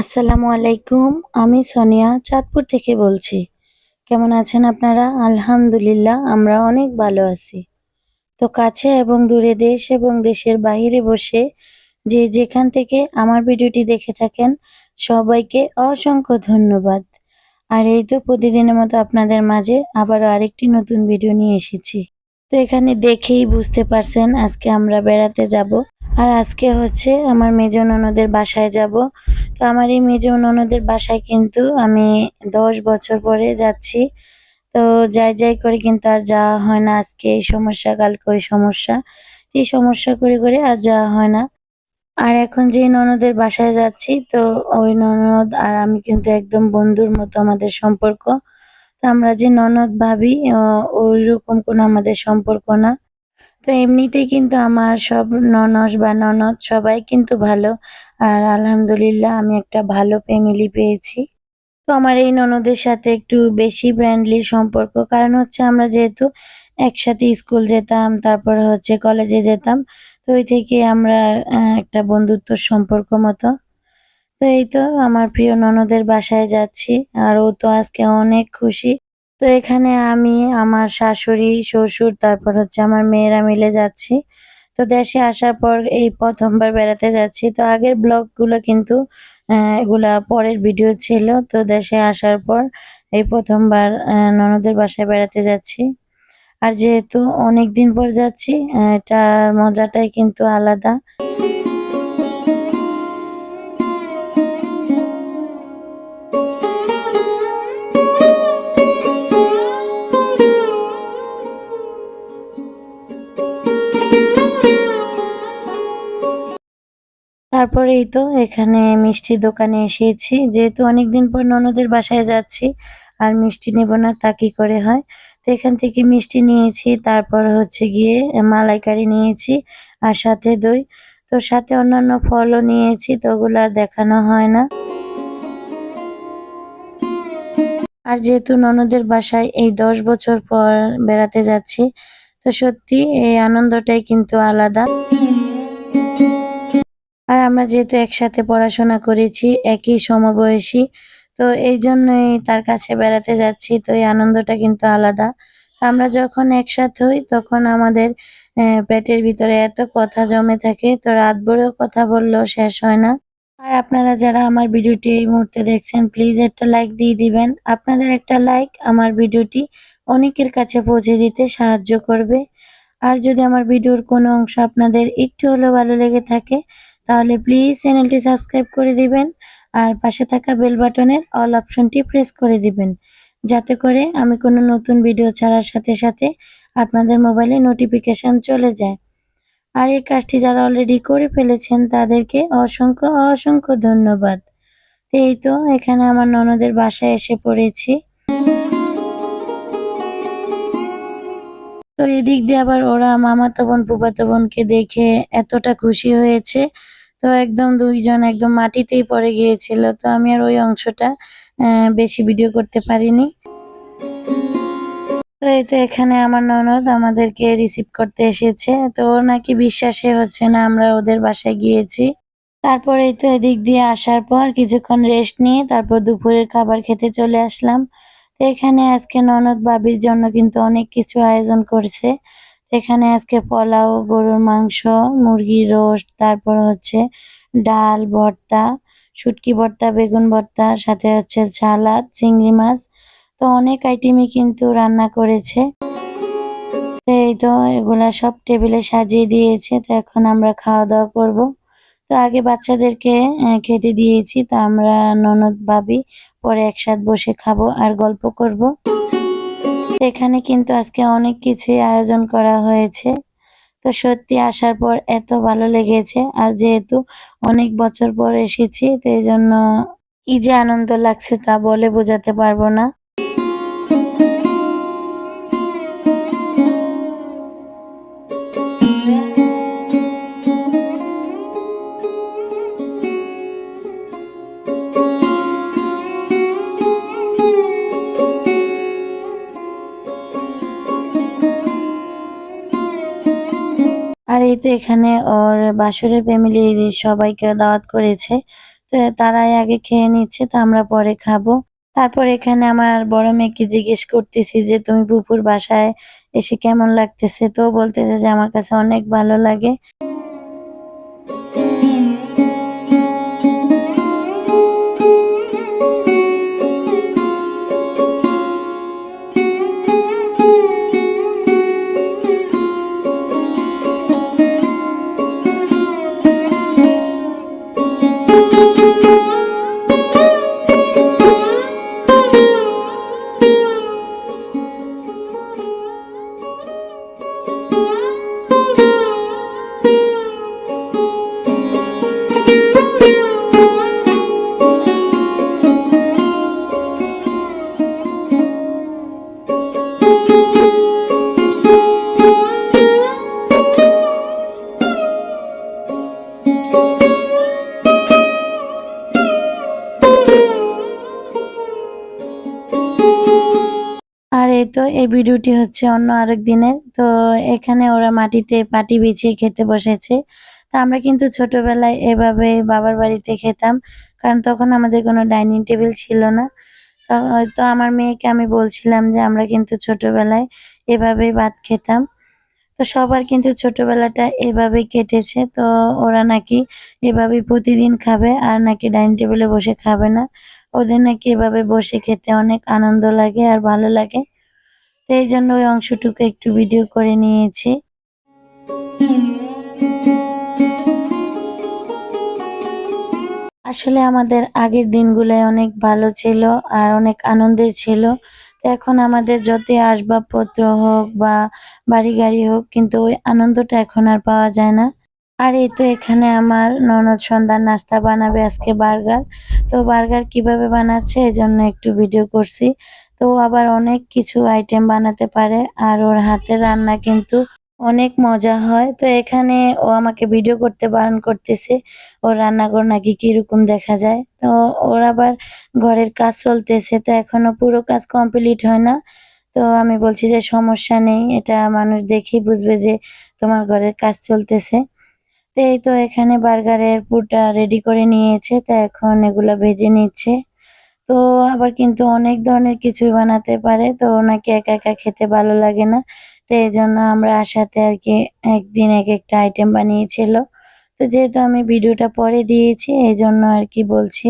আসসালামু আলাইকুম, আমি সোনিয়া চাঁদপুর থেকে বলছি। কেমন আছেন আপনারা? আলহামদুলিল্লাহ, আমরা অনেক ভালো আছি। তো কাছে এবং দূরে দেশ এবং দেশের বাইরে বসে যে যেখান থেকে আমার ভিডিওটি দেখে থাকেন, সবাইকে অসংখ্য ধন্যবাদ। আর এই তো প্রতিদিনের মতো আপনাদের মাঝে আবারও আরেকটি নতুন ভিডিও নিয়ে এসেছি। তো এখানে দেখেই বুঝতে পারছেন আজকে আমরা বেড়াতে যাব। আর আজকে হচ্ছে আমার মেজ ননদের বাসায় যাব। তো আমার এই মেজ ননদের বাসায় কিন্তু আমি দশ বছর পরে যাচ্ছি। তো যাই যাই করে কিন্তু আর যাওয়া হয় না। আজকে এই সমস্যা, কালকে ওই সমস্যা। এই সমস্যা করে করে আর যাওয়া হয় না। আর এখন যে ননদের বাসায় যাচ্ছি, তো ওই ননদ আর আমি কিন্তু একদম বন্ধুর মতো আমাদের সম্পর্ক। তো আমরা যে ননদ ভাবি ওই রকম কোনো আমাদের সম্পর্ক না। তো এমনিতেই কিন্তু আমার সব ননস বা ননদ সবাই কিন্তু ভালো। আর আলহামদুলিল্লাহ আমি একটা ভালো ফ্যামিলি পেয়েছি। তো আমার এই ননদের সাথে একটু বেশি ফ্রেন্ডলি সম্পর্ক। কারণ হচ্ছে আমরা যেহেতু একসাথে স্কুল যেতাম, তারপর হচ্ছে কলেজে যেতাম, তো ওই থেকে আমরা একটা বন্ধুত্বর সম্পর্ক মতো। তো এই তো আমার প্রিয় ননদের বাসায় যাচ্ছি। আর ও তো আজকে অনেক খুশি। তো এখানে আমি আমার শাশুড়ি, শ্বশুর, তারপর হচ্ছে আমার মেয়েরা মিলে যাচ্ছি। তো দেশে আসার পর এই প্রথমবার বেড়াতে যাচ্ছি। তো আগের ব্লগগুলো কিন্তু এগুলা পরের ভিডিও ছিল। তো দেশে আসার পর এই প্রথমবার ননদের বাসায় বেড়াতে যাচ্ছি। আর যেহেতু অনেক দিন পর যাচ্ছি এটার মজাটাই কিন্তু আলাদা। তারপরে এই তো এখানে মিষ্টির দোকানে এসেছি। যেহেতু অনেকদিন পর ননদের বাসায় যাচ্ছি, আর মিষ্টি নেব না, তা কি করে হয়? তো এখান থেকে মিষ্টি নিয়েছি, তারপর হচ্ছে গিয়ে মালাইকারি নিয়েছি, আর সাথে দই। তো সাথে অন্যান্য ফলও নিয়েছি, তো ওগুলো আর দেখানো হয় না। আর যেহেতু ননদের বাসায় এই দশ বছর পর বেড়াতে যাচ্ছি, তো সত্যি এই আনন্দটাই কিন্তু আলাদা। আর আমরা যেহেতু একসাথে পড়াশোনা করেছি, একই সমবয়সী, তো এই জন্যই তার কাছে বেড়াতে যাচ্ছি, তো এই আনন্দটা কিন্তু আলাদা। আমরা যখন একসাথে হই, তখন আমাদের পেটের ভিতরে এত কথা জমে থাকে, তো রাত ভরেও কথা বললেও শেষ হয় না। আর আপনারা যারা আমার ভিডিওটি এই মুহূর্তে দেখছেন প্লিজ একটা লাইক দিয়ে দিবেন। আপনাদের একটা লাইক আমার ভিডিওটি অনেকের কাছে পৌঁছে দিতে সাহায্য করবে। আর যদি আমার ভিডিওর কোনো অংশ আপনাদের একটু হলেও ভালো লেগে থাকে তাহলে প্লিজ চ্যানেলটি সাবস্ক্রাইব করে দিবেন আর পাশে থাকা বেল বাটনের অল অপশনটি প্রেস করে দিবেন। যাতে করে আমি কোনো নতুন ভিডিও ছাড়ার সাথে সাথে আপনাদের মোবাইলে নোটিফিকেশন চলে যায়। আর এই কাজটি যারা অলরেডি করে ফেলেছেন, তাদেরকে অসংখ্য অসংখ্য ধন্যবাদ। এই তো, এখানে আমার ননদের বাসায় এসে পড়েছি। তো এদিক দিয়ে আবার ওরা মামাতো বোন, ফুফাতো বোনকে দেখে এতটা খুশি হয়েছে তো একদম দুইজন একদম মাটিতেই পড়ে গিয়েছিল। তো আমি আর ওই অংশটা বেশি ভিডিও করতে পারিনি। তো এই তো এখানে আমার ননদ আমাদেরকে রিসিভ করতে এসেছে। তো ওর নাকি বিশ্বাসে হচ্ছে না, আমরা ওদের বাসায় গিয়েছি। তারপর এই তো এদিক দিয়ে আসার পর কিছুক্ষণ রেস্ট নিয়ে তারপর দুপুরের খাবার খেতে চলে আসলাম। তো এখানে আজকে ননদ বাবির জন্য কিন্তু অনেক কিছু আয়োজন করছে। এখানে আজকে পোলাও, গরুর মাংস, মুরগির রোস্ট, তারপর হচ্ছে ডাল, ভর্তা, শুটকি ভর্তা, বেগুন ভর্তা, সাথে হচ্ছে সালাদ, চিংড়ি মাছ। তো অনেক আইটেমই কিন্তু রান্না করেছে। এই তো এগুলা সব টেবিলে সাজিয়ে দিয়েছে। তো এখন আমরা খাওয়া দাওয়া করব। তো আগে বাচ্চাদেরকে খেতে দিয়েছি। তো আমরা, ননদ, ভাবি পরে একসাথে বসে খাব আর গল্প করব। এখানে কিন্তু আজকে অনেক কিছুই আয়োজন করা হয়েছে। তো সত্যি আসার পর এত ভালো লেগেছে। আর যেহেতু অনেক বছর পর এসেছি, তো এই জন্য কি যে আনন্দ লাগছে তা বলে বোঝাতে পারব না। তো এখানে ওর বাসুরের ফ্যামিলি সবাইকে দাওয়াত করেছে। তো তারাই আগে খেয়ে নিচ্ছে, তো আমরা পরে খাব। তারপর এখানে আমার বড় মেয়েকে জিজ্ঞেস করতেছি যে, তুমি পুপুর বাসায় এসে কেমন লাগতেছে? তো বলতেছে যে, আমার কাছে অনেক ভালো লাগে। আর এই তো, এই ভিডিওটি হচ্ছে অন্য আরেক দিনের। তো এখানে ওরা মাটিতে পাটি বিছিয়ে খেতে বসেছে। তো আমরা কিন্তু ছোটবেলায় এভাবে বাবার বাড়িতে খেতাম, কারণ তখন আমাদের কোনো ডাইনিং টেবিল ছিল না। তো আমার মেয়েকে আমি বলছিলাম যে আমরা কিন্তু ছোটবেলায় এভাবেই ভাত খেতাম। তো সবার কিন্তু ছোটবেলাটা এভাবেই কেটেছে। তো ওরা নাকি এভাবেই প্রতিদিন খাবে আর নাকি ডাইনিং টেবিলে বসে খাবে না। ওদের নাকি এভাবে বসে খেতে অনেক আনন্দ লাগে আর ভালো লাগে। তো এই জন্য ওই অংশটুকু একটু ভিডিও করে নিয়েছি। আসলে আমাদের আগের দিনগুলোই অনেক ভালো ছিল আর অনেক আনন্দের ছিল। তো এখন আমাদের যতই আসবাবপত্র হোক বা বাড়ি গাড়ি হোক, কিন্তু ওই আনন্দটা এখন আর পাওয়া যায় না। আর এই তো এখানে আমার ননদ সন্ধ্যার নাস্তা বানাবে আজকে বার্গার। তো বার্গার কীভাবে বানাচ্ছে এই জন্য একটু ভিডিও করছি। তো আবার অনেক কিছু আইটেম বানাতে পারে আর ওর হাতের রান্না কিন্তু অনেক মজা হয়। তো এখানে ও আমাকে ভিডিও করতে বারণ করতেছে, ওর রান্নাঘর নাকি কীরকম দেখা যায়। তো ওর আবার ঘরের কাজ চলতেছে, তো এখনও পুরো কাজ কমপ্লিট হয় না। তো আমি বলছি যে সমস্যা নেই, এটা মানুষ দেখেই বুঝবে যে তোমার ঘরের কাজ চলতেছে। এই তো এখানে বার্গারের পুরটা রেডি করে নিয়েছে, তো এখন এগুলা ভেজে নিচ্ছে। তো আবার কিন্তু অনেক ধরনের কিছুই বানাতে পারে, তো ওনাকে একা একা খেতে ভালো লাগে না। তো এই জন্য আমরা আসাতে আর কি একদিন এক একটা আইটেম বানিয়েছিল। তো যেহেতু আমি ভিডিওটা পরে দিয়েছি, এই জন্য আর কি বলছি।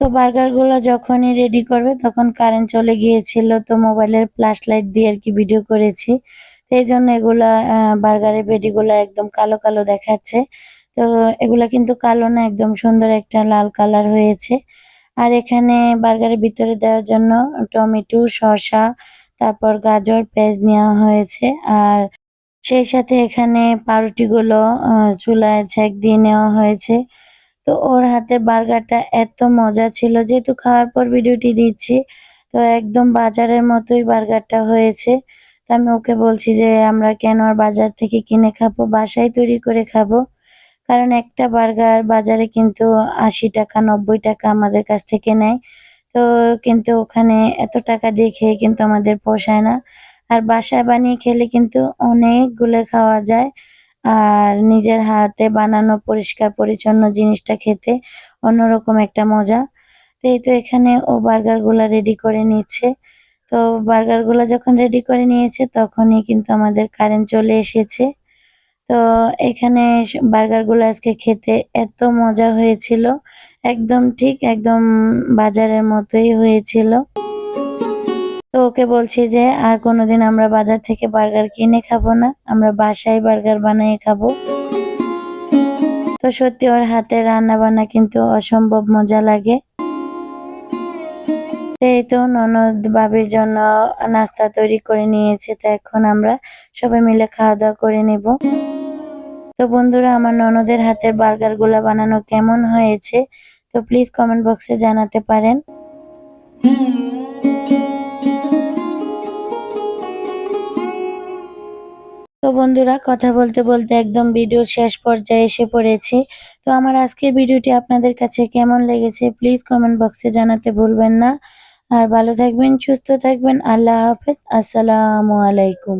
তো বার্গারগুলো যখনই রেডি করবে, তখন কারেন্ট চলে গিয়েছিল, তো মোবাইলের ফ্ল্যাশ লাইট দিয়ে আর কি ভিডিও করেছি। এই জন্য এগুলা বার্গারের পেটিগুলো একদম কালো কালো দেখাচ্ছে। তো এগুলা কিন্তু কালো না, একদম সুন্দর একটা লাল কালার হয়েছে। আর এখানে বার্গারের ভিতরে দেওয়ার জন্য টমেটো, শসা, তারপর গাজর পেঁয়াজ নেওয়া হয়েছে। আর সেই সাথে এখানে পাউরুটিগুলো চুলায় ছেঁক দিয়ে নেওয়া হয়েছে। তো ওর হাতের বার্গারটা এত মজা ছিল, যেহেতু খাওয়ার পর ভিডিওটি দিচ্ছি, তো একদম বাজারের মতোই বার্গারটা হয়েছে। তো আমি ওকে বলছি যে, আমরা কেন আর বাজার থেকে কিনে খাব? বাসায় তৈরি করে খাব? কারণ একটা বার্গার বাজারে কিন্তু আশি টাকা, নব্বই টাকা আমাদের কাছ থেকে নেয়। তো কিন্তু ওখানে এত টাকা দিয়ে খেয়ে কিন্তু আমাদের পোষায় না। আর বাসায় বানিয়ে খেলে কিন্তু অনেকগুলো খাওয়া যায়। আর নিজের হাতে বানানো পরিষ্কার পরিচ্ছন্ন জিনিসটা খেতে অন্যরকম একটা মজা। তো এই তো এখানে ও বার্গারগুলা রেডি করে নিচ্ছে। তো বার্গারগুলা যখন রেডি করে নিয়েছে, তখনই কিন্তু আমাদের কারেন্ট চলে এসেছে। তো এখানে বার্গারগুলো আজকে খেতে এত মজা হয়েছিল। একদম ঠিক একদম বাজারের মতোই হয়েছিল। তো ওকে বলছি যে, আর কোনোদিন আমরা বাজার থেকে বার্গার কিনে খাব না, আমরা বাসায় বার্গার বানিয়ে খাব। তো সত্যি ওর হাতের রান্না বান্না কিন্তু অসম্ভব মজা লাগে। এই তো ননদ বাবির জন্য নাস্তা তৈরি করে নিয়েছে, তো এখন আমরা সবাই মিলে খাওয়া দাওয়া করে নেব। তো বন্ধুরা, আমার ননদের হাতের বার্গারগুলা বানানো কেমন হয়েছে, তো প্লিজ কমেন্ট বক্সে জানাতে পারেন। তো বন্ধুরা, কথা বলতে বলতে একদম ভিডিও শেষ পর্যায়ে এসে পড়েছি। তো আমার আজকের ভিডিওটি আপনাদের কাছে কেমন লেগেছে প্লিজ কমেন্ট বক্সে জানাতে ভুলবেন না। আর ভালো থাকবেন সুস্থ থাকবেন। আল্লাহ হাফেজ। আসসালামু আলাইকুম।